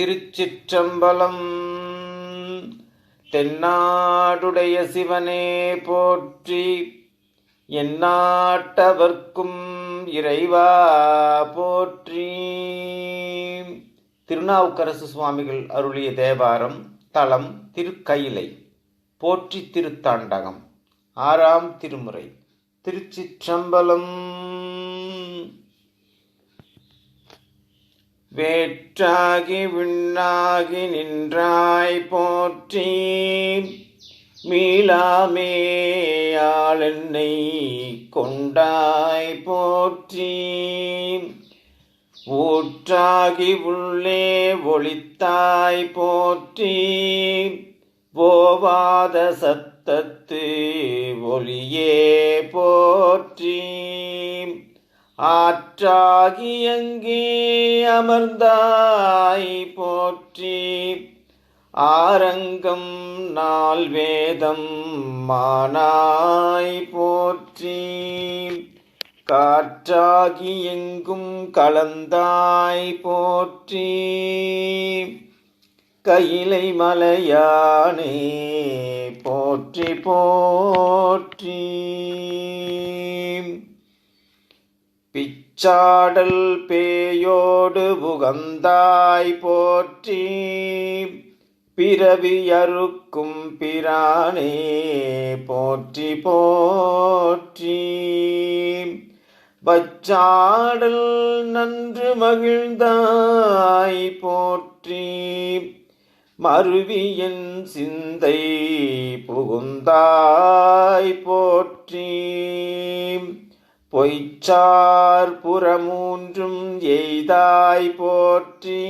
திருச்சிற்றம்பலம். தென்னாடுடைய சிவனே போற்றி எந்நாட்டவர்க்கும் இறைவா போற்றி. திருநாவுக்கரசு சுவாமிகள் அருளிய தேவாரம் தலம் திருக்கயிலை போற்றி திருத்தாண்டகம். ஆறாம் திருமுறை திருச்சிற்றம்பலம். வேற்றாகி விண்ணாகி நின்றாய் போற்றி மீளாமேயாள் என்னை கொண்டாய் போற்றி ஊற்றாகி உள்ளே ஒளித்தாய் போற்றி போவாத சத்தத்து ஒளியே போற்றி ஆற்றாகி எங்கே அமர்ந்தாய் போற்றி? ஆரங்கம் நாள் வேதம் மானாய் போற்றி. காற்றாகி எங்கும் கலந்தாய் போற்றி. கையிலை மலையானே போற்றி போற்றி. பிச்சாடல் பேயோடு புகந்தாய் போற்றி. பிறவியறுக்கும் பிரானே போற்றி போற்றி. வச்சாடல் நன்று மகிழ்ந்தாய் போற்றி. மருவியின் சிந்தை புகுந்தாய் போற்றி. பொய்ச்சார் புறமூன்றும் எய்தாய் போற்றி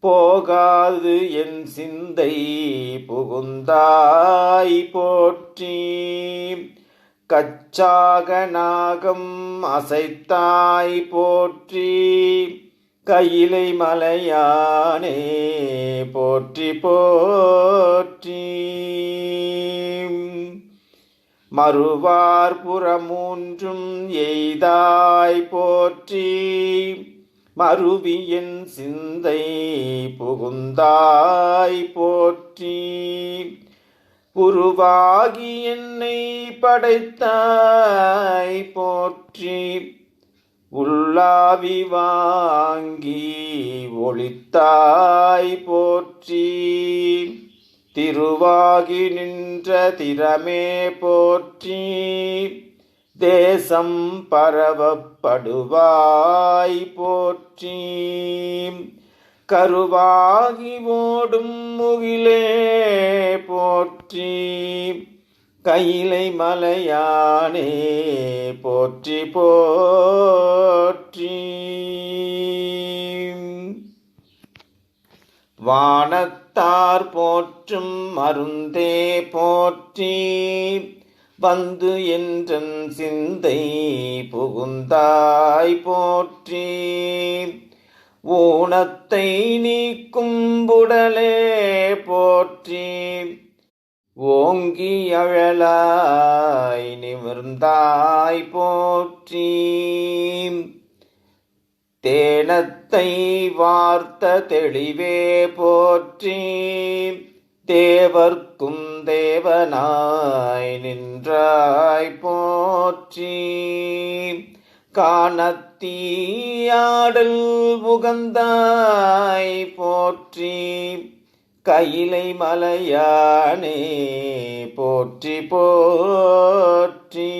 போகாது என் சிந்தை புகுந்தாய் போற்றி. கச்சாக நாகம் அசைத்தாய் போற்றி கையிலை மலையானே போற்றி போற்றி. மறுவார் புறமூன்றும் எய்தாய் போற்றி. மறுவியின் சிந்தை புகுந்தாய் போற்றி. உருவாகி என்னை படைத்தாய் போற்றி. உள்ளாவி வாங்கி ஒளித்தாய் போற்றி. திருவாகி நின்ற திறமே போற்றி தேசம் பரவப்படுவாய் போற்றி. கருவாகி ஓடும் முகிலே போற்றி கையிலை மலையானே போற்றி போற்றி. வானத்தார் போற்றும் மருந்தே போற்றி. வந்து என்றன் சிந்தை புகுந்தாய் போற்றி. ஊனத்தை நீக்கும் புடலே போற்றி. ஓங்கி அழலாய் நிமிர்ந்தாய் போற்றி. தேனத்தை வார்த்த தெளிவே போற்றி தேவர்க்கும் தேவனாய் நின்றாய் போற்றி. காணத்தீயாடல் புகந்தாய் போற்றி கையிலை மலையானே போற்றி போற்றி.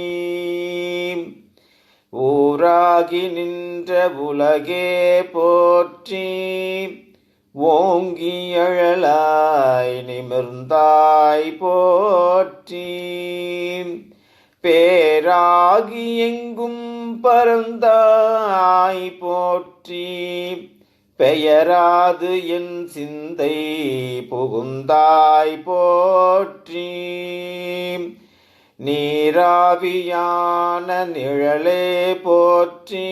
ஊராகி நின்ற உலகே போற்றி ஓங்கி அழலாய் நிமிர்ந்தாய் போற்றி. பேராகி எங்கும் பரந்தாய் போற்றி பெயராது என் சிந்தை புகுந்தாய் போற்றி. நீராவியான நிழலே போற்றி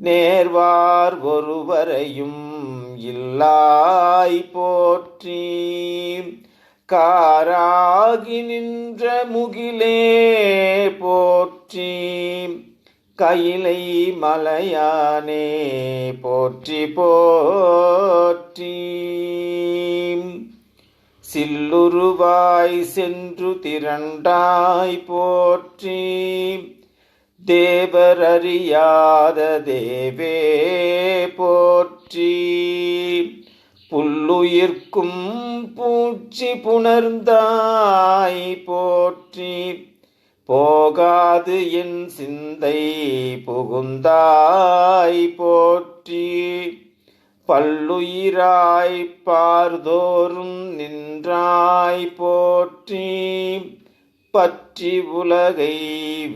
நேர்வார் ஒருவரையும் இல்லாய் போற்றி. காராகி நின்ற முகிலே போற்றி கையிலை மலையானே போற்றி போற்றி. சில்லுருவாய் சென்று திரண்டாய் போற்றி. தேவரறியாத தேவே போற்றி. புல்லுயிர்க்கும் பூச்சி புணர்ந்தாய் போற்றி. போகாது என் சிந்தை புகுந்தாய் போற்றி. பல்லுயிராய் பார்தோறும் நின்றாய் போற்றி பற்றி உலகை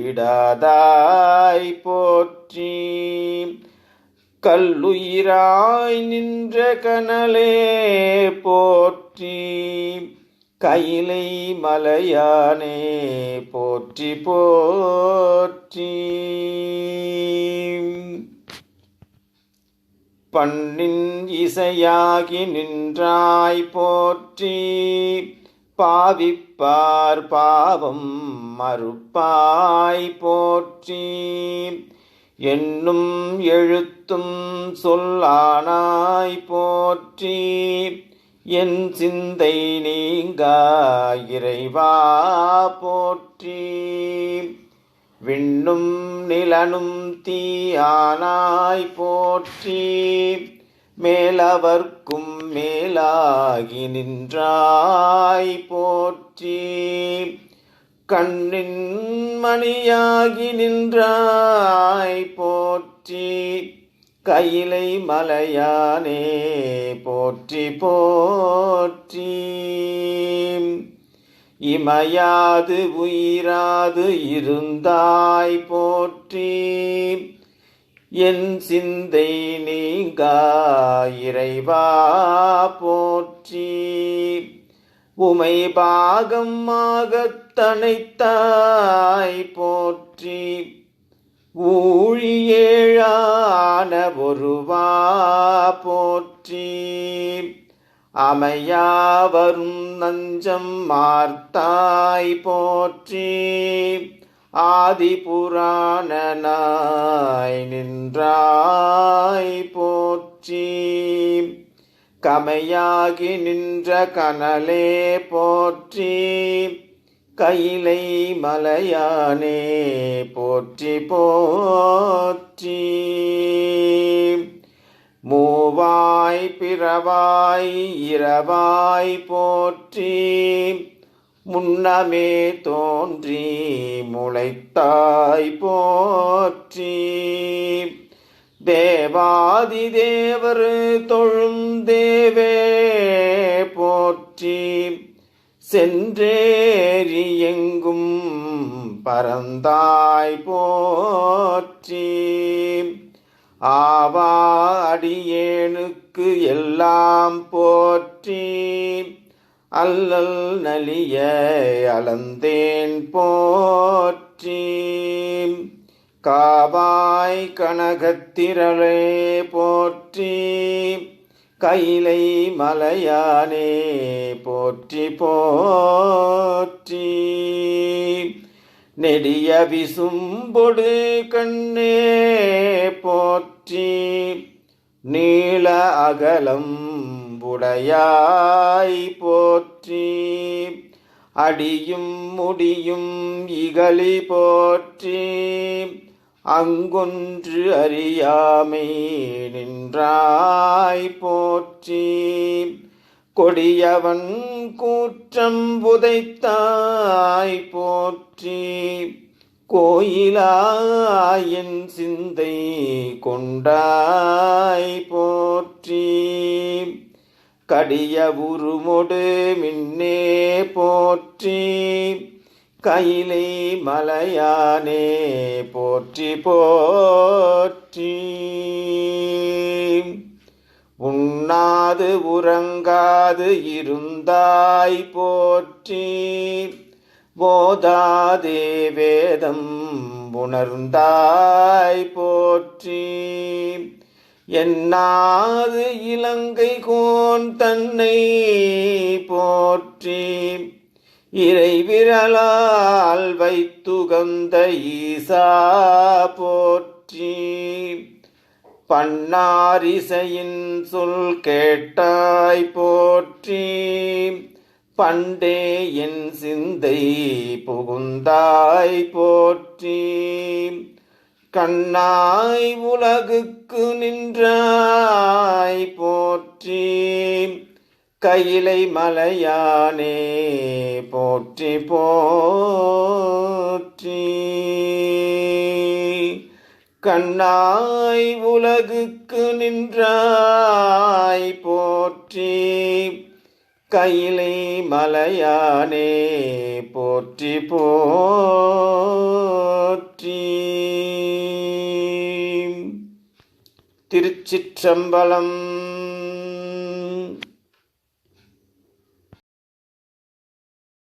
விடாதாய் போற்றி. கல்லுயிராய் நின்ற கனலே போற்றி கைலை மலையானே போற்றி போற்றி. பண்ணின் இசையாகி நின்றாய் போற்றி. பாவிப்பார் பாவம் மறுப்பாய் போற்றி. என்னும் எழுத்தும் சொல்லானாய் போற்றி. என் சிந்தை நீங்கா இறைவா போற்றி. விண்ணும் நிலனும் தீயானாய் போற்றி மேலவர்க்கும் மேலாகி நின்றாய் போற்றி. கண்ணின் மணியாகி நின்றாய் போற்றி கையிலை மலையானே போற்றி போ இமையாது உயிராது இருந்தாய் போற்றி. என் சிந்தை நீங்கா இறைவா போற்றி. உமை பாகமாகத் தனைத்தாய் போற்றி. ஊழியேழான ஒருவா போற்றி. அமையாவரும் நஞ்சம் மார்த்தாய் போற்றி ஆதிபுராணனாய் நின்றாய் போற்றி. கமையாகி நின்ற கனலே போற்றி கைலை மலையானே போற்றி போற்றி. மூவாய் பிறவாய் இரவாய் போற்றி முன்னமே தோன்றி முளைத்தாய் போற்றி. தேவாதி தேவர் தொழும் தேவே போற்றி சென்றேறி எங்கும் பரந்தாய் போற்றி. ஆவா அடியேனுக்கு எல்லாம் போற்றி அல்லல் நலிய அளந்தேன் போற்றி. காவாய் கனகத்திரளே போற்றி கைலை மலையானே போற்றி போற்றி. நெடிய விசும்பொடு கண்ணே போற்றி நீள அகலம் உடையாய் போற்றி அடியும் முடியும் இகழி போற்றி அங்கொன்று அறியாமை நின்றாய் போற்றி. கொடியவன் கூற்றம் புதைத்தாய் போற்றி கோயிலாயின் சிந்தை கொண்டாய் போற்றி. கடிய உருமொடு மின்னே போற்றி கைலை மலையானே போற்றி போற்றி. உண்ணாது உறங்காது இருந்தாய் போற்றி. போதாதே வேதம் உணர்ந்தாய் போற்றி. என்னாது இலங்கை கோன் தன்னை போற்றி. இறைவிரலால் வைத்துகந்த ஈசா போற்றி. பன்னாரிசையின் சொல் கேட்டாய் போற்றி. பண்டே என் சிந்தை புகுந்தாய் போற்றி. கண்ணாய் உலகுக்கு நின்றாய் போற்றி. கையிலை மலையானே போற்றி போற்றி. கண்ணாய் உலகுக்கு நின்றாய் போற்றி. கையிலே மலையானே போற்றி போற்றி. திருச்சிற்றம்பலம்